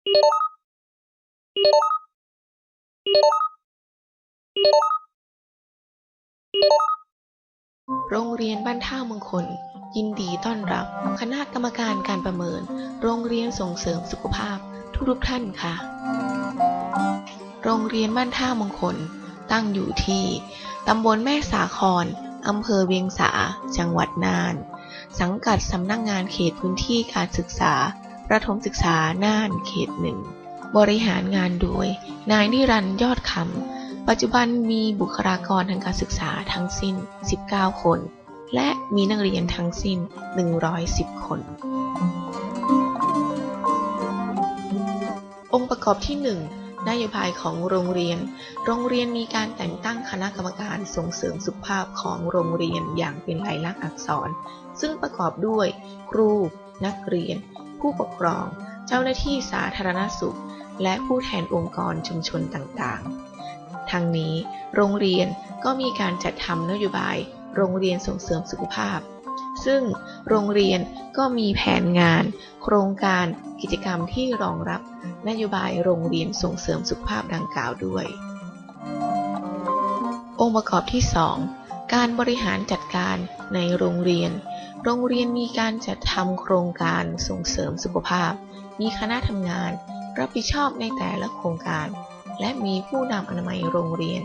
โรงเรียนบ้านท่ามงคล ยินดีต้อนรับ คณะกรรมการการประเมิน โรงเรียนส่งเสริมสุขภาพทุกทุกท่านค่ะ โรงเรียนบ้านท่ามงคล ตั้งอยู่ที่ตำบลแม่สาครอำเภอเวียงสา จังหวัดน่าน สังกัดสำนักงงานเขตพื้นที่การศึกษา ประถมศึกษาน่านเขตหนึ่ง บริหารงานโดย นายนิรันยอดคำ ปัจจุบันมีบุคลากรทางการศึกษาทั้งสิ้น 19 คน และมีนักเรียนทั้งสิ้น 110 คน องค์ประกอบที่ 1 นโยบายของโรงเรียน โรงเรียนมีการแต่งตั้งคณะกรรมการส่งเสริมสุขภาพของโรงเรียนอย่างเป็นลายลักษณ์อักษร ซึ่งประกอบด้วย ครู นักเรียน ผู้ปกครอง เจ้าหน้าที่สาธารณสุข และผู้แทนองค์กรชุมชนต่างๆ ทั้งนี้โรงเรียนก็มีการจัดทำนโยบาย โรงเรียนส่งเสริมสุขภาพ ซึ่งโรงเรียนก็มีแผนงาน โครงการกิจกรรมที่รองรับนโยบายโรงเรียนส่งเสริมสุขภาพดังกล่าวด้วย องค์ประกอบที่ 2 การบริหารจัดการในโรงเรียน โรงเรียนมีการจัดทำโครงการส่งเสริมสุขภาพ มีคณะทำงาน รับผิดชอบในแต่ละโครงการ และมีผู้นำอนามัยโรงเรียน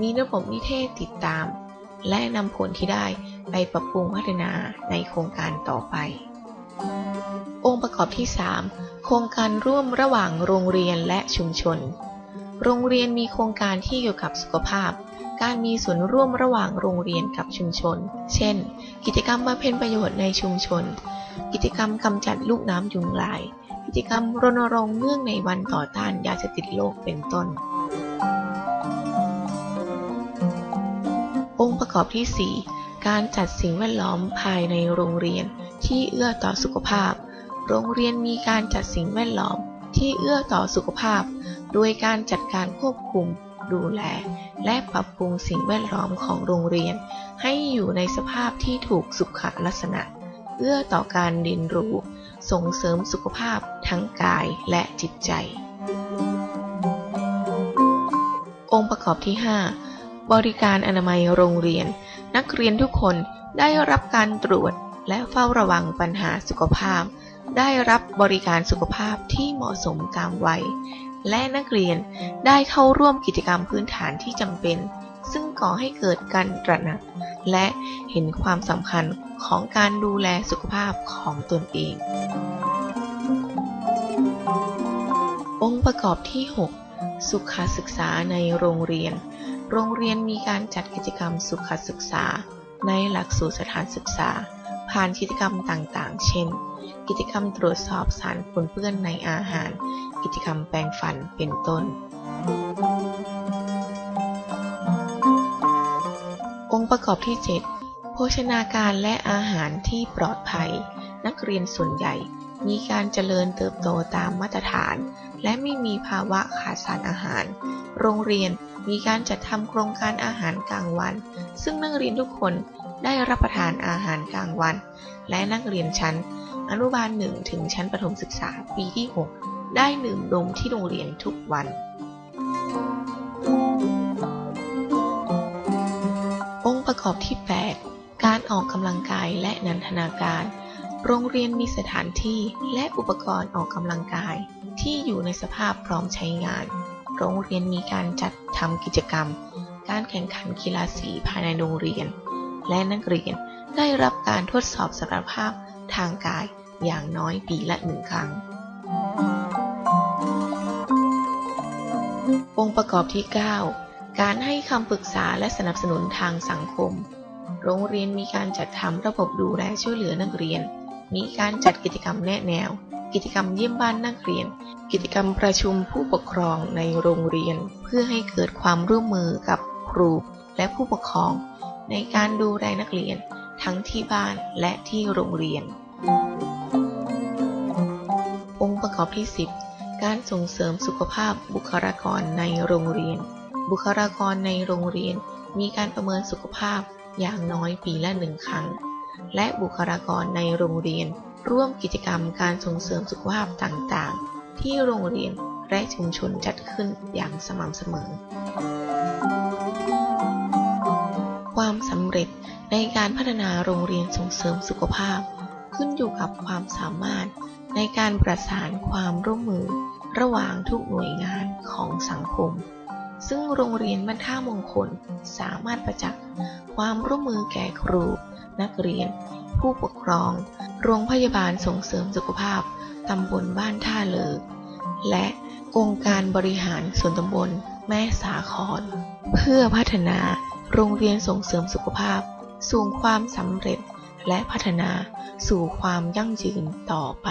มีระบบนิเทศติดตาม และนำผลที่ได้ไปปรับปรุงพัฒนาในโครงการต่อไป องค์ประกอบที่ 3 โครงการร่วมระหว่างโรงเรียนและชุมชน โรงเรียนมีโครงการที่เกี่ยวกับสุขภาพ การมีส่วนร่วมระหว่างโรงเรียนกับชุมชน เช่น กิจกรรมมาเพ็ญประโยชน์ในชุมชน กิจกรรมกำจัดลูกน้ำยุงลาย กิจกรรมรณรงค์เนื่องในวันต่อต้านยาเสพติดโลกเป็นต้น องค์ประกอบที่ 4 การจัดสิ่งแวดล้อมภายในโรงเรียนที่เอื้อต่อสุขภาพ โรงเรียนมีการจัดสิ่งแวดล้อมที่เอื้อต่อสุขภาพ โดยการจัดการควบคุม ดูแล และปรับปรุงสิ่งแวดล้อมของโรงเรียน ให้อยู่ในสภาพที่ถูกสุขลักษณะ เอื้อต่อการเรียนรู้ ส่งเสริมสุขภาพทั้งกายและจิตใจ องค์ประกอบที่ 5 บริการอนามัยโรงเรียน นักเรียนทุกคนได้รับการตรวจและเฝ้าระวังปัญหาสุขภาพ ได้รับบริการสุขภาพที่เหมาะสมตามวัย และนักเรียนได้เข้าร่วมกิจกรรมพื้นฐานที่จำเป็น ซึ่งก่อให้เกิดการตระหนัก และเห็นความสำคัญของการดูแลสุขภาพของตนเอง องค์ประกอบที่ 6 สุขศึกษาในโรงเรียน โรงเรียนมีการจัดกิจกรรมสุขศึกษาในหลักสูตรสถานศึกษา ผ่านกิจกรรมต่างๆ เช่น กิจกรรมตรวจสอบสารปนเปื้อนในอาหาร กิจกรรมแปรงฟัน เป็นต้น องค์ประกอบที่ 7 โภชนาการและอาหารที่ปลอดภัย นักเรียนส่วนใหญ่ มีการเจริญเติบโตตามมาตรฐาน และไม่มีภาวะขาดสารอาหาร โรงเรียนมีการจัดทำโครงการอาหารกลางวัน ซึ่งนักเรียนทุกคนได้รับประทานอาหารกลางวัน และนักเรียนชั้น อนุบาลหนึ่งถึงชั้นประถมศึกษาปีที่ 6 ได้ดื่มนมที่โรงเรียนทุกวันองค์ประกอบที่ 8 การออกกำลังกายและนันทนาการ โรงเรียนมีสถานที่และอุปกรณ์ออกกำลังกาย ที่อยู่ในสภาพพร้อมใช้งาน โรงเรียนมีการจัดทำกิจกรรม การแข่งขันกีฬาสีภายในโรงเรียน และนักเรียนได้รับการทดสอบสมรรถภาพทางกายอย่างน้อยปีละหนึ่งครั้ง องค์ประกอบที่ 9 การให้คำปรึกษาและสนับสนุนทางสังคม โรงเรียนมีการจัดทำระบบดูแลช่วยเหลือนักเรียน มีการจัดกิจกรรมแนะแนว กิจกรรมเยี่ยมบ้านนักเรียน กิจกรรมประชุมผู้ปกครองในโรงเรียน เพื่อให้เกิดความร่วมมือกับครูและผู้ปกครอง ในการดูแลนักเรียน ทั้งที่บ้านและที่โรงเรียน องค์ประกอบที่ 10 การส่งเสริมสุขภาพบุคลากรในโรงเรียน บุคลากรในโรงเรียน มีการประเมินสุขภาพอย่างน้อยปีละหนึ่งครั้ง และบุคลากรในโรงเรียน ร่วมกิจกรรมการส่งเสริมสุขภาพต่างๆ ที่โรงเรียนและชุมชนจัดขึ้นอย่างสม่ำเสมอ ความสำเร็จในการพัฒนาโรงเรียนส่งเสริมสุขภาพ ขึ้นอยู่กับความสามารถในการประสานความร่วมมือระหว่างทุกหน่วยงานของสังคม ซึ่งโรงเรียนบ้านท่ามงคลสามารถประจักษ์ความร่วมมือแก่ครู นักเรียน ผู้ปกครอง โรงพยาบาลส่งเสริมสุขภาพตำบลบ้านท่าเลิกและองค์การบริหารส่วนตำบลแม่สาคร เพื่อพัฒนาโรงเรียนส่งเสริมสุขภาพ สู่ความสำเร็จและพัฒนาสู่ความยั่งยืนต่อไป